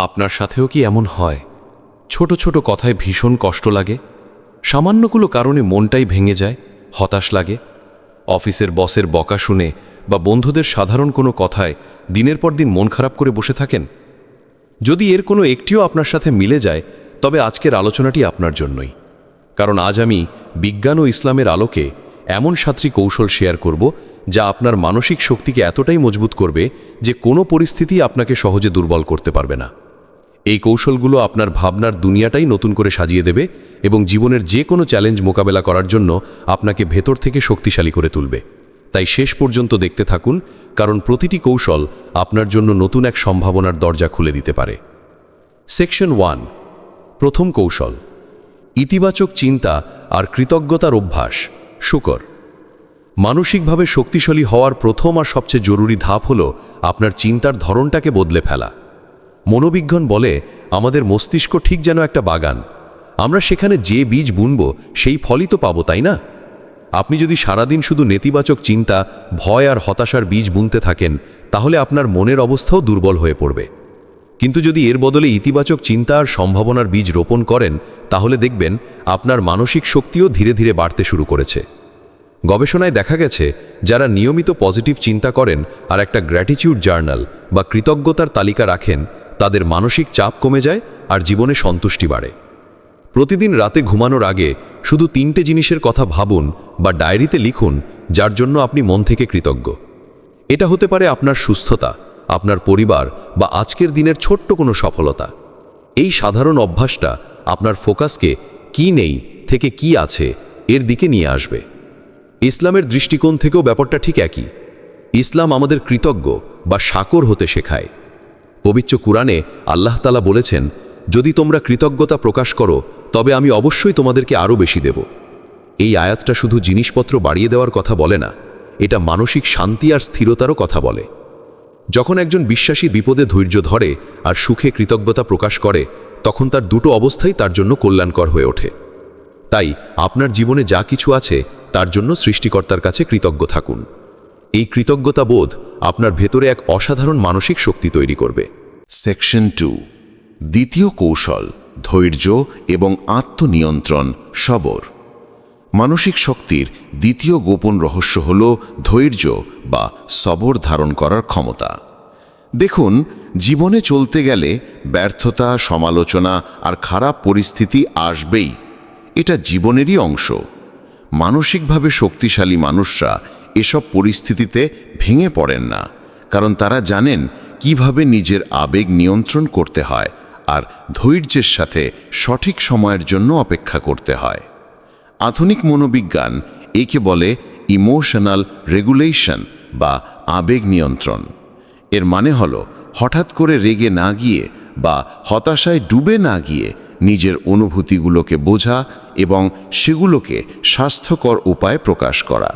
আপনার সাথেও কি এমন হয়? ছোট ছোট কথায় ভীষণ কষ্ট লাগে। সামান্যগুলো কারণে মনটাই ভেঙে যায়, হতাশ লাগে। অফিসের বসের বকা শুনে বা বন্ধুদের সাধারণ কোনো কথায় দিনের পর দিন মন খারাপ করে বসে থাকেন? যদি এর কোনো একটিও আপনার সাথে মিলে যায়, তবে আজকের আলোচনাটি আপনার জন্যই। কারণ আজ আমি বিজ্ঞান ও ইসলামের আলোকে এমন সাতটি কৌশল শেয়ার করব, যা আপনার মানসিক শক্তিকে এতটাই মজবুত করবে যে কোনো পরিস্থিতি আপনাকে সহজে দুর্বল করতে পারবে না। এই কৌশলগুলো আপনার ভাবনার দুনিয়াটাই নতুন করে সাজিয়ে দেবে এবং জীবনের যে কোনো চ্যালেঞ্জ মোকাবেলা করার জন্য আপনাকে ভেতর থেকে শক্তিশালী করে তুলবে। তাই শেষ পর্যন্ত দেখতে থাকুন, কারণ প্রতিটি কৌশল আপনার জন্য নতুন এক সম্ভাবনার দরজা খুলে দিতে পারে। সেকশন ওয়ান, প্রথম কৌশল, ইতিবাচক চিন্তা আর কৃতজ্ঞতার অভ্যাস, শুকর। মানসিকভাবে শক্তিশালী হওয়ার প্রথম আর সবচেয়ে জরুরি ধাপ হল আপনার চিন্তার ধরনটাকে বদলে ফেলা। মনোবিজ্ঞান বলে, আমাদের মস্তিষ্ক ঠিক যেন একটা বাগান। আমরা সেখানে যে বীজ বুনব, সেই ফলই তো পাবো, তাই না? আপনি যদি সারাদিন শুধু নেতিবাচক চিন্তা, ভয় আর হতাশার বীজ বুনতে থাকেন, তাহলে আপনার মনের অবস্থাও দুর্বল হয়ে পড়বে। কিন্তু যদি এর বদলে ইতিবাচক চিন্তা আর সম্ভাবনার বীজ রোপণ করেন, তাহলে দেখবেন আপনার মানসিক শক্তিও ধীরে ধীরে বাড়তে শুরু করেছে। গবেষণায় দেখা গেছে, যারা নিয়মিত পজিটিভ চিন্তা করেন আর একটা গ্র্যাটিচিউড জার্নাল বা কৃতজ্ঞতার তালিকা রাখেন তাদের মানসিক চাপ কমে যায় আর জীবনে সন্তুষ্টি বাড়ে। প্রতিদিন রাতে ঘুমানোর আগে শুধু তিনটে জিনিসের কথা ভাবুন বা ডায়েরিতে লিখুন যার জন্য আপনি মন থেকে কৃতজ্ঞ। এটা হতে পারে আপনার সুস্থতা, আপনার পরিবার বা আজকের দিনের ছোট্ট কোনো সফলতা। এই সাধারণ অভ্যাসটা আপনার ফোকাসকে কি নেই থেকে কি আছে এর দিকে নিয়ে আসবে। ইসলামের দৃষ্টিকোণ থেকেও ব্যাপারটা ঠিক একই। ইসলাম আমাদের কৃতজ্ঞ বা সাকর হতে শেখায়। পবিত্র কুরআনে আল্লাহ তালা বলেছেন, যদি তোমরা কৃতজ্ঞতা প্রকাশ করো, তবে আমি অবশ্যই তোমাদেরকে আরও বেশি দেব। এই আয়াতটা শুধু জিনিসপত্র বাড়িয়ে দেওয়ার কথা বলে না, এটা মানসিক শান্তি আর স্থিরতারও কথা বলে। যখন একজন বিশ্বাসী বিপদে ধৈর্য ধরে আর সুখে কৃতজ্ঞতা প্রকাশ করে, তখন তার দুটো অবস্থাই তার জন্য কল্যাণকর হয়ে ওঠে। তাই, আপনার জীবনে যা কিছু আছে, তার জন্য সৃষ্টিকর্তার কাছে কৃতজ্ঞ থাকুন। এই কৃতজ্ঞতা বোধ আপনার ভেতরে এক অসাধারণ মানসিক শক্তি তৈরি করবে। সেকশন টু দ্বিতীয় কৌশল, ধৈর্য এবং আত্মনিয়ন্ত্রণ, সবর। মানসিক শক্তির দ্বিতীয় গোপন রহস্য হল ধৈর্য বা সবর ধারণ করার ক্ষমতা। দেখুন, জীবনে চলতে গেলে ব্যর্থতা, সমালোচনা আর খারাপ পরিস্থিতি আসবেই। এটা জীবনেরই অংশ। মানসিকভাবে শক্তিশালী মানুষরা এসব পরিস্থিতিতে ভেঙে পড়েন না, কারণ তারা জানেন কীভাবে নিজের আবেগ নিয়ন্ত্রণ করতে হয় আর ধৈর্যের সাথে সঠিক সময়ের জন্য অপেক্ষা করতে হয়। আধুনিক মনোবিজ্ঞান একে বলে ইমোশনাল রেগুলেশন বা আবেগ নিয়ন্ত্রণ। এর মানে হল, হঠাৎ করে রেগে না গিয়ে বা হতাশায় ডুবে না গিয়ে নিজের অনুভূতিগুলোকে বোঝা এবং সেগুলোকে স্বাস্থ্যকর উপায়ে প্রকাশ করা।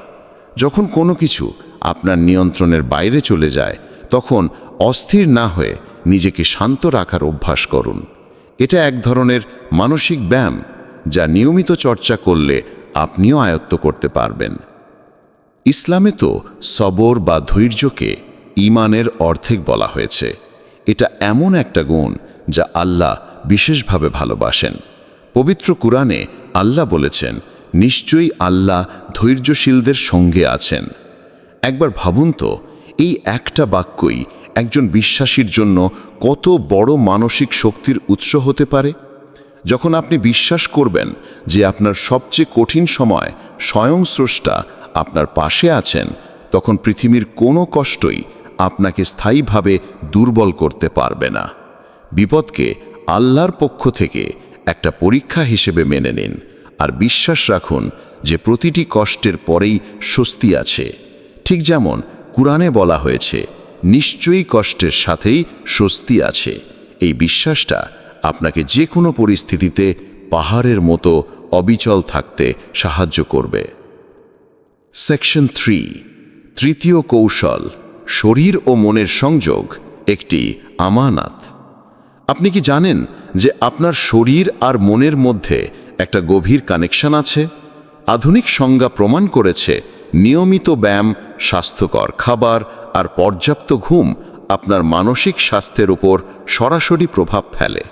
যখন কোনো কিছু আপনার নিয়ন্ত্রণের বাইরে চলে যায়, তখন অস্থির না হয়ে নিজেকে শান্ত রাখার অভ্যাস করুন। এটা এক ধরনের মানসিক ব্যায়াম, যা নিয়মিত চর্চা করলে আপনিও আয়ত্ত করতে পারবেন। ইসলামে তো সবর বা ধৈর্যকে ইমানের অর্ধেক বলা হয়েছে। এটা এমন একটা গুণ যা আল্লাহ বিশেষভাবে ভালোবাসেন। পবিত্র কুরআনে আল্লাহ বলেছেন নিশ্চয়ই আল্লাহ ধৈর্যশীলদের সঙ্গে আছেন। একবার ভাবুন তো, এই একটা বাক্যই একজন বিশ্বাসীর জন্য কত বড় মানসিক শক্তির উৎস হতে পারে? যখন আপনি বিশ্বাস করবেন যে আপনার সবচেয়ে কঠিন সময় স্বয়ং স্রষ্টা আপনার পাশে আছেন, তখন পৃথিবীর কোনো কষ্টই আপনাকে স্থায়ীভাবে দুর্বল করতে পারবে না। বিপদকে আল্লাহর পক্ষ থেকে একটা পরীক্ষা হিসেবে মেনে নিন। আর বিশ্বাস রাখুন যে প্রতিটি কষ্টের পরেই স্বস্তি আছে। ঠিক যেমন কুরআনে বলা হয়েছে, নিশ্চয়ই কষ্টের সাথেই স্বস্তি আছে। এই বিশ্বাসটা আপনাকে যে কোনো পরিস্থিতিতে পাহাড়ের মতো অবিচল থাকতে সাহায্য করবে। সেকশন থ্রি, তৃতীয় কৌশল, শরীর ও মনের সংযোগ, একটি আমানাত। আপনি কি জানেন যে আপনার শরীর আর মনের মধ্যে একটা গভীর কানেকশন আছে, আধুনিক সংজ্ঞা প্রমাণ করেছে নিয়মিত ব্যায়াম, স্বাস্থ্যকর খাবার আর পর্যাপ্ত ঘুম আপনার মানসিক স্বাস্থ্যের উপর সরাসরি প্রভাব ফেলে।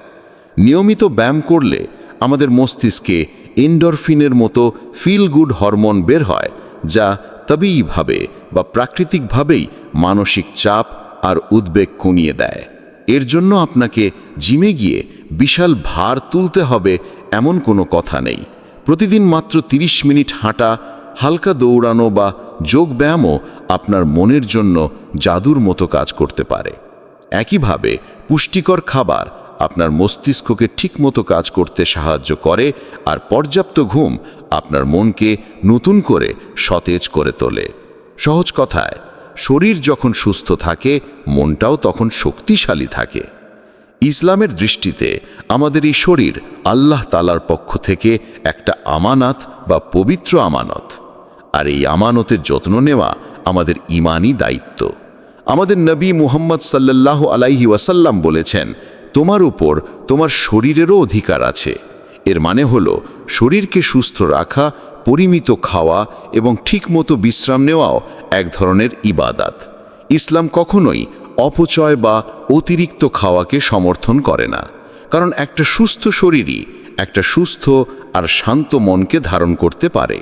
নিয়মিত ব্যায়াম করলে আমাদের মস্তিষ্কে এন্ডরফিনের মতো ফিল গুড হরমোন বের হয়, যা তবেইভাবে বা প্রাকৃতিকভাবেই মানসিক চাপ আর উদ্বেগ কমিয়ে দেয়। এর জন্য আপনাকে জিমে গিয়ে বিশাল ভার তুলতে হবে এমন কোনো কথা নেই। প্রতিদিন মাত্র 30 মিনিট হাঁটা, হালকা দৌড়ানো বা যোগ ব্যায়ামও আপনার মনের জন্য জাদুর মতো কাজ করতে পারে। একইভাবে পুষ্টিকর খাবার আপনার মস্তিষ্ককে ঠিকমতো কাজ করতে সাহায্য করে আর পর্যাপ্ত ঘুম আপনার মনকে নতুন করে সতেজ করে তোলে। সহজ কথায়, শরীর যখন সুস্থ থাকে, মনটাও তখন শক্তিশালী থাকে। ইসলামের দৃষ্টিতে আমাদের এই শরীর আল্লাহ তালার পক্ষ থেকে একটা আমানত বা পবিত্র আমানত। আর এই আমানতের যত্ন নেওয়া আমাদের ইমানি দায়িত্ব। আমাদের নবী মুহাম্মদ সাল্লাল্লাহ আলাইহি ওয়াসাল্লাম বলেছেন, তোমার উপর তোমার শরীরেরও অধিকার আছে। এর মানে হলো, শরীরকে সুস্থ রাখা, পরিমিত খাওয়া এবং ঠিকমতো বিশ্রাম নেওয়াও এক ধরনের ইবাদাত। ইসলাম কখনোই অপচয় বা অতিরিক্ত খাওয়াকে সমর্থন করে না। কারণ একটা সুস্থ শরীরই একটা সুস্থ আর শান্ত মনকে ধারণ করতে পারে।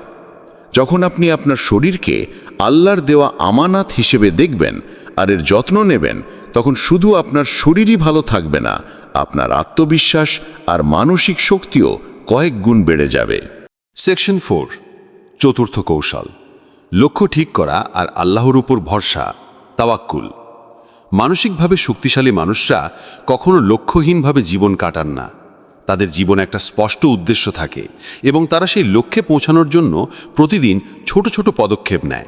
যখন আপনি আপনার শরীরকে আল্লাহর দেওয়া আমানাত হিসেবে দেখবেন আর এর যত্ন নেবেন, তখন শুধু আপনার শরীরই ভালো থাকবে না, আপনার আত্মবিশ্বাস আর মানসিক শক্তিও কয়েক গুণ বেড়ে যাবে। সেকশন ফোর, চতুর্থ কৌশল, লক্ষ্য ঠিক করা আর আল্লাহর উপর ভরসা, তাওয়াক্কুল। মানসিকভাবে শক্তিশালী মানুষরা কখনো লক্ষ্যহীনভাবে জীবন কাটান না। তাদের জীবনে একটা স্পষ্ট উদ্দেশ্য থাকে এবং তারা সেই লক্ষ্যে পৌঁছানোর জন্য প্রতিদিন ছোট ছোট পদক্ষেপ নেয়।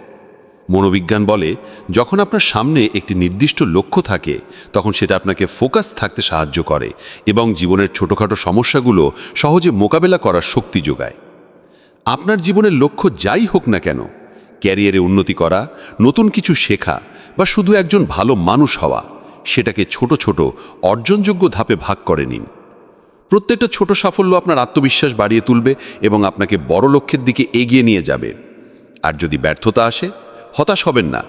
মনোবিজ্ঞান বলে, যখন আপনার সামনে একটি নির্দিষ্ট লক্ষ্য থাকে, তখন সেটা আপনাকে ফোকাস থাকতে সাহায্য করে এবং জীবনের ছোটোখাটো সমস্যাগুলো সহজে মোকাবেলা করার শক্তি যোগায়। আপনার জীবনের লক্ষ্য যাই হোক না কেন, ক্যারিয়ারে উন্নতি করা, নতুন কিছু শেখা বা শুধু একজন ভালো মানুষ হওয়া, সেটাকে ছোট ছোট, অর্জনযোগ্য ধাপে ভাগ করে নিন। প্রত্যেকটা ছোট সাফল্য আপনার আত্মবিশ্বাস বাড়িয়ে তুলবে এবং আপনাকে বড় লক্ষ্যের দিকে এগিয়ে নিয়ে যাবে। আর যদি ব্যর্থতা আসে, হতাশ হবেন না।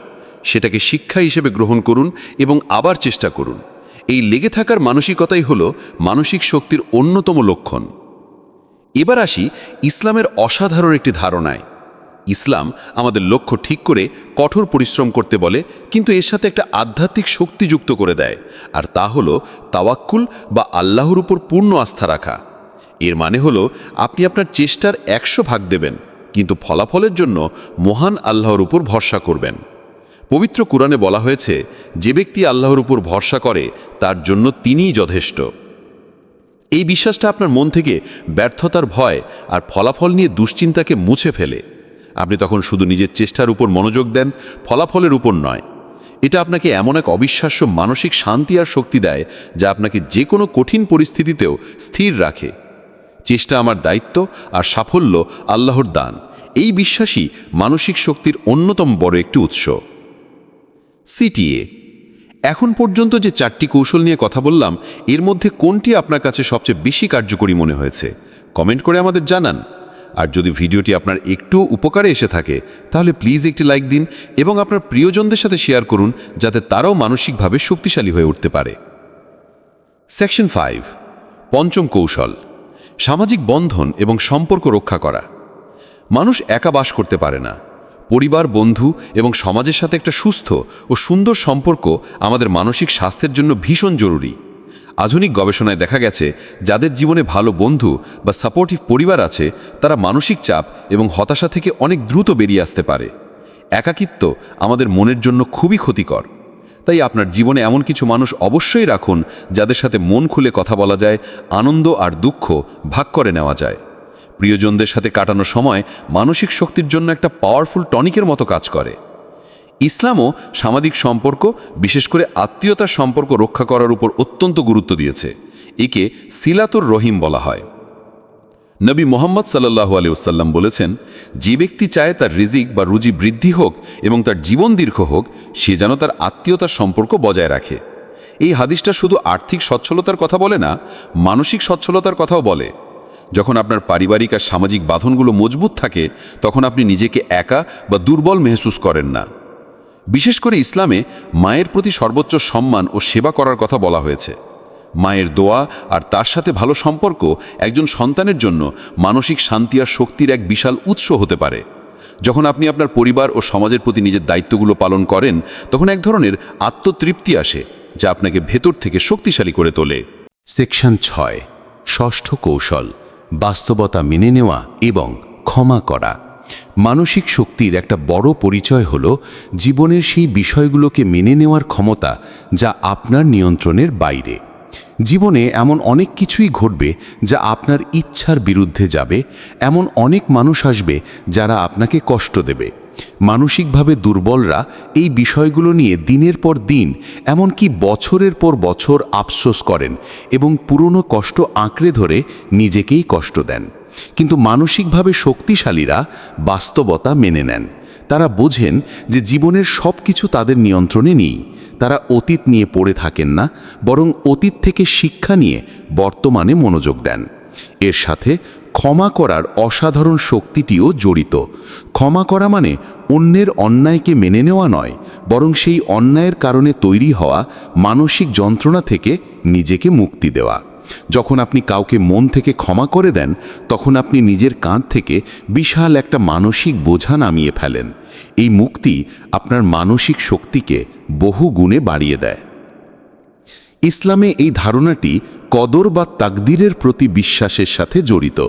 সেটাকে শিক্ষা হিসেবে গ্রহণ করুন এবং আবার চেষ্টা করুন। এই লেগে থাকার মানসিকতাই হল মানসিক শক্তির অন্যতম লক্ষণ। এবার আসি ইসলামের অসাধারণ একটি ধারণায়। ইসলাম আমাদের লক্ষ্য ঠিক করে কঠোর পরিশ্রম করতে বলে, কিন্তু এর সাথে একটা আধ্যাত্মিক শক্তি যুক্ত করে দেয়, আর তা হলো তাওয়াক্কুল বা আল্লাহর উপর পূর্ণ আস্থা রাখা। এর মানে হলো আপনি আপনার চেষ্টার একশো ভাগ দেবেন, কিন্তু ফলাফলের জন্য মহান আল্লাহর উপর ভরসা করবেন। পবিত্র কোরআনে বলা হয়েছে, যে ব্যক্তি আল্লাহর উপর ভরসা করে, তার জন্য তিনিই যথেষ্ট। এই বিশ্বাসটা আপনার মন থেকে ব্যর্থতার ভয় আর ফলাফল নিয়ে দুশ্চিন্তাকে মুছে ফেলে। আপনি তখন শুধু নিজের চেষ্টার উপর মনোযোগ দেন, ফলাফলের উপর নয়। এটা আপনাকে এমন এক অবিশ্বাস্য মানসিক শান্তি আর শক্তি দেয় যা আপনাকে যে কোনো কঠিন পরিস্থিতিতেও স্থির রাখে। চেষ্টা আমার দায়িত্ব আর সাফল্য আল্লাহর দান। এই বিশ্বাসই মানসিক শক্তির অন্যতম বড় একটি উৎস। সিটিএ। এখন পর্যন্ত যে চারটি কৌশল নিয়ে কথা বললাম, এর মধ্যে কোনটি আপনার কাছে সবচেয়ে বেশি কার্যকরী মনে হয়েছে? কমেন্ট করে আমাদের জানান। আর যদি ভিডিওটি আপনার একটু উপকারে এসে থাকে, তাহলে প্লিজ একটি লাইক দিন এবং আপনার প্রিয়জনদের সাথে শেয়ার করুন, যাতে তারাও মানসিকভাবে শক্তিশালী হয়ে উঠতে পারে। সেকশন ফাইভ পঞ্চম কৌশল, সামাজিক বন্ধন এবং সম্পর্ক রক্ষা করা। মানুষ একা বাস করতে পারে না। পরিবার, বন্ধু এবং সমাজের সাথে একটা সুস্থ ও সুন্দর সম্পর্ক আমাদের মানসিক স্বাস্থ্যের জন্য ভীষণ জরুরি। আধুনিক গবেষণায় দেখা গেছে, যাদের জীবনে ভালো বন্ধু বা সাপোর্টিভ পরিবার আছে, তারা মানসিক চাপ এবং হতাশা থেকে অনেক দ্রুত বেরিয়ে আসতে পারে। একাকিত্ব আমাদের মনের জন্য খুবই ক্ষতিকর। তাই আপনার জীবনে এমন কিছু মানুষ অবশ্যই রাখুন, যাদের সাথে মন খুলে কথা বলা যায়, আনন্দ আর দুঃখ ভাগ করে নেওয়া যায়। প্রিয়জনদের সাথে কাটানো সময় মানসিক শক্তির জন্য একটা পাওয়ারফুল টনিকের মতো কাজ করে। ইসলামও সামাজিক সম্পর্ক, বিশেষ করে আত্মীয়তার সম্পর্ক রক্ষা করার উপর অত্যন্ত গুরুত্ব দিয়েছে। একে সিলাতুর রহিম বলা হয়। নবী মোহাম্মদ সাল্লাহ আলিউসাল্লাম বলেছেন, যে ব্যক্তি চায় তার রিজিক বা রুজি বৃদ্ধি হোক এবং তার জীবন দীর্ঘ হোক, সে যেন তার আত্মীয়তার সম্পর্ক বজায় রাখে। এই হাদিসটা শুধু আর্থিক সচ্ছলতার কথা বলে না, মানসিক সচ্ছলতার কথাও বলে। যখন আপনার পারিবারিক আর সামাজিক বাঁধনগুলো মজবুত থাকে, তখন আপনি নিজেকে একা বা দুর্বল মেহসুস করেন না। বিশেষ করে ইসলামে মায়ের প্রতি সর্বোচ্চ সম্মান ও সেবা করার কথা বলা হয়েছে। মায়ের দোয়া আর তার সাথে ভালো সম্পর্ক একজন সন্তানের জন্য মানসিক শান্তি আর শক্তির এক বিশাল উৎস হতে পারে। যখন আপনি আপনার পরিবার ও সমাজের প্রতি নিজের দায়িত্বগুলো পালন করেন, তখন এক ধরনের আত্মতৃপ্তি আসে, যা আপনাকে ভেতর থেকে শক্তিশালী করে তোলে। সেকশন ছয়, ষষ্ঠ কৌশল, বাস্তবতা মেনে নেওয়া এবং ক্ষমা করা। মানসিক শক্তির একটা বড় পরিচয় হল জীবনের সেই বিষয়গুলোকে মেনে নেওয়ার ক্ষমতা যা আপনার নিয়ন্ত্রণের বাইরে। জীবনে এমন অনেক কিছুই ঘটবে যা আপনার ইচ্ছার বিরুদ্ধে যাবে, এমন অনেক মানুষ আসবে যারা আপনাকে কষ্ট দেবে। মানসিকভাবে দুর্বলরা এই বিষয়গুলো নিয়ে দিনের পর দিন, এমনকি বছরের পর বছর আফসোস করেন এবং পুরনো কষ্ট আঁকড়ে ধরে নিজেকেই কষ্ট দেন। কিন্তু মানসিকভাবে শক্তিশালীরা বাস্তবতা মেনে নেন। তারা বোঝেন যে জীবনের সব কিছু তাদের নিয়ন্ত্রণে নেই। তারা অতীত নিয়ে পড়ে থাকেন না, বরং অতীত থেকে শিক্ষা নিয়ে বর্তমানে মনোযোগ দেন। এর সাথে ক্ষমা করার অসাধারণ শক্তিটিও জড়িত। ক্ষমা করা মানে অন্যের অন্যায়কে মেনে নেওয়া নয়, বরং সেই অন্যায়ের কারণে তৈরি হওয়া মানসিক যন্ত্রণা থেকে নিজেকে মুক্তি দেওয়া। যখন আপনি কাউকে মন থেকে ক্ষমা করে দেন, তখন আপনি নিজের কাঁধ থেকে বিশাল একটা মানসিক বোঝা নামিয়ে ফেলেন। এই মুক্তি আপনার মানসিক শক্তিকে বহু গুণে বাড়িয়ে দেয়। ইসলামে এই ধারণাটি কদর বা তাকদিরের প্রতি বিশ্বাসের সাথে জড়িত।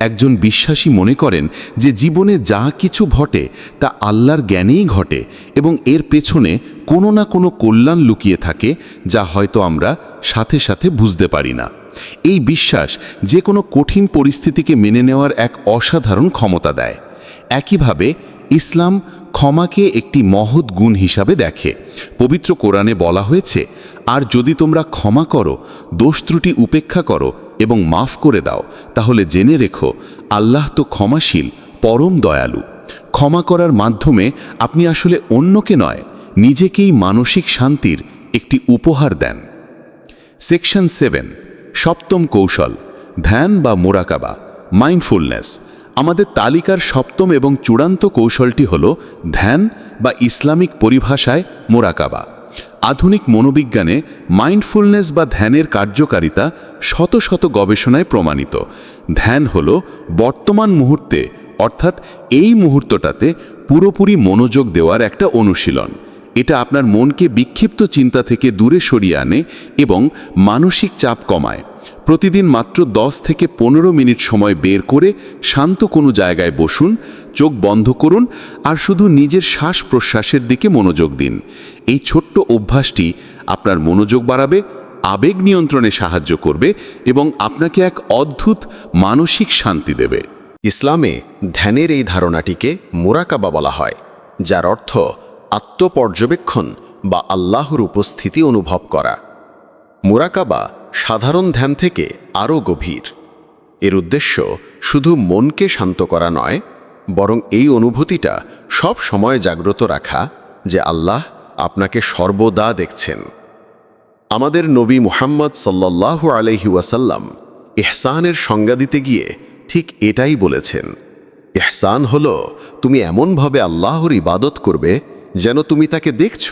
একজন বিশ্বাসী মনে করেন যে জীবনে যা কিছু ঘটে তা আল্লাহর জ্ঞানেই ঘটে এবং এর পেছনে কোনো না কোনো কল্যাণ লুকিয়ে থাকে যা হয়তো আমরা সাথে সাথে বুঝতে পারি না। এই বিশ্বাস যে কোনো কঠিন পরিস্থিতিকে মেনে নেওয়ার এক অসাধারণ ক্ষমতা দেয়। একইভাবে ইসলাম ক্ষমাকে একটি মহৎ গুণ হিসাবে দেখে। পবিত্র কোরআনে বলা হয়েছে, আর যদি তোমরা ক্ষমা করো, দোষ ত্রুটি উপেক্ষা করো এবং মাফ করে দাও, তাহলে জেনে রেখো, আল্লাহ তো ক্ষমাশীল, পরম দয়ালু। ক্ষমা করার মাধ্যমে আপনি আসলে অন্যকে নয়, নিজেকেই মানসিক শান্তির একটি উপহার দেন। সেকশন সেভেন, সপ্তম কৌশল, ধ্যান বা মোরাকাবা, মাইন্ডফুলনেস। আমাদের তালিকার সপ্তম এবং চূড়ান্ত কৌশলটি হল ধ্যান বা ইসলামিক পরিভাষায় মোরাকাবা। আধুনিক মনোবিজ্ঞানে মাইন্ডফুলনেস বা ধ্যানের কার্যকারিতা শত শত গবেষণায় প্রমাণিত। ধ্যান হল বর্তমান মুহূর্তে, অর্থাৎ এই মুহূর্তটাতে পুরোপুরি মনোযোগ দেওয়ার একটা অনুশীলন। এটা আপনার মনকে বিক্ষিপ্ত চিন্তা থেকে দূরে সরিয়ে আনে এবং মানসিক চাপ কমায়। প্রতিদিন মাত্র 10 থেকে পনেরো মিনিট সময় বের করে শান্ত কোনো জায়গায় বসুন, চোখ বন্ধ করুন আর শুধু নিজের শ্বাস প্রশ্বাসের দিকে মনোযোগ দিন। এই ছোট্ট অভ্যাসটি আপনার মনোযোগ বাড়াবে, আবেগ নিয়ন্ত্রণে সাহায্য করবে এবং আপনাকে এক অদ্ভুত মানসিক শান্তি দেবে। ইসলামে ধ্যানের এই ধারণাটিকে মোরাকাবা বলা হয়, যার অর্থ আত্মপর্যবেক্ষণ বা আল্লাহর উপস্থিতি অনুভব করা। মোরাকাবা সাধারণ ধ্যান থেকে আরও গভীর। এর উদ্দেশ্য শুধু মনকে শান্ত করা নয়, বরং এই অনুভূতিটা সব সময় জাগ্রত রাখা যে আল্লাহ আপনাকে সর্বদা দেখছেন। আমাদের নবী মুহাম্মদ সাল্লাল্লাহু আলহি ওয়াসাল্লাম সংজ্ঞা দিতে গিয়ে ঠিক এটাই বলেছেন। ইহসান হল, তুমি এমনভাবে আল্লাহর ইবাদত করবে যেন তুমি তাকে দেখছ,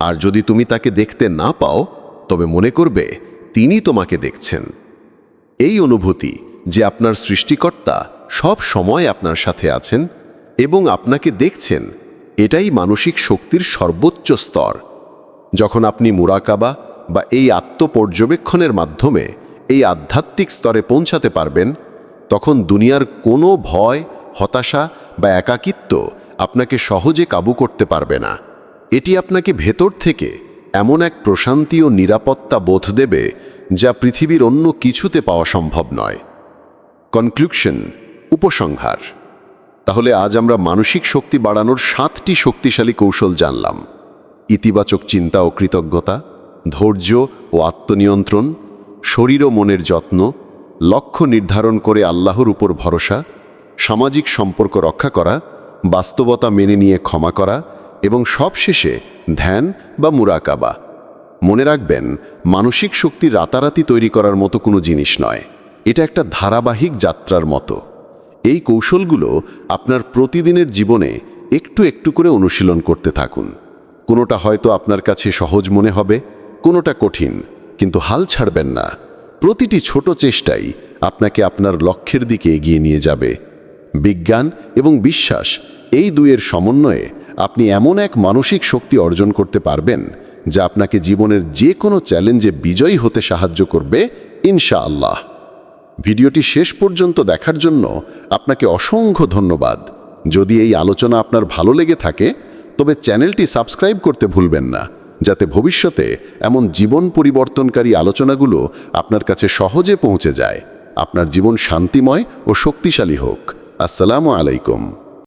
আর যদি তুমি তাকে দেখতে না পাও, তবে মনে করবে তিনি তোমাকে দেখছেন। এই অনুভূতি যে আপনার সৃষ্টিকর্তা সব সময় আপনার সাথে আছেন এবং আপনাকে দেখছেন, এটাই মানসিক শক্তির সর্বোচ্চ স্তর। যখন আপনি মুরাকাবা বা এই আত্মপর্যবেক্ষণের মাধ্যমে এই আধ্যাত্মিক স্তরে পৌঁছাতে পারবেন, তখন দুনিয়ার কোনো ভয়, হতাশা বা একাকিত্ব আপনাকে সহজে কাবু করতে পারবে না। এটি আপনাকে ভেতর থেকে এমন এক প্রশান্তি ও নিরাপত্তা বোধ দেবে যা পৃথিবীর অন্য কিছুতে পাওয়া সম্ভব নয়। কনক্লুশন, উপসংহার। তাহলে আজ আমরা মানসিক শক্তি বাড়ানোর সাতটি শক্তিশালী কৌশল জানলাম। ইতিবাচক চিন্তা ও কৃতজ্ঞতা, ধৈর্য ও আত্মনিয়ন্ত্রণ, শরীর ও মনের যত্ন, লক্ষ্য নির্ধারণ করে আল্লাহর উপর ভরসা, সামাজিক সম্পর্ক রক্ষা করা, বাস্তবতা মেনে নিয়ে ক্ষমা করা এবং সবশেষে ধ্যান বা মুরাকাবা। মনে রাখবেন, মানসিক শক্তি রাতারাতি তৈরি করার মতো কোনো জিনিস নয়। এটা একটা ধারাবাহিক যাত্রার মতো। এই কৌশলগুলো আপনার প্রতিদিনের জীবনে একটু একটু করে অনুশীলন করতে থাকুন। কোনোটা হয়তো আপনার কাছে সহজ মনে হবে, কোনোটা কঠিন, কিন্তু হাল ছাড়বেন না। প্রতিটি ছোট চেষ্টাই আপনাকে আপনার লক্ষ্যের দিকে এগিয়ে নিয়ে যাবে। বিজ্ঞান এবং বিশ্বাস এই দুয়ের সমন্বয়ে আপনি এমন এক মানসিক শক্তি অর্জন করতে পারবেন, যা আপনাকে জীবনের যে কোনো চ্যালেঞ্জে বিজয়ী হতে সাহায্য করবে, ইনশাআল্লাহ। ভিডিওটি শেষ পর্যন্ত দেখার জন্য আপনাকে অসংখ্য ধন্যবাদ। যদি এই আলোচনা আপনার ভালো লেগে থাকে, তবে চ্যানেলটি সাবস্ক্রাইব করতে ভুলবেন না, যাতে ভবিষ্যতে এমন জীবন পরিবর্তনকারী আলোচনাগুলো আপনার কাছে সহজে পৌঁছে যায়। আপনার জীবন শান্তিময় ও শক্তিশালী হোক। আসসালামু আলাইকুম।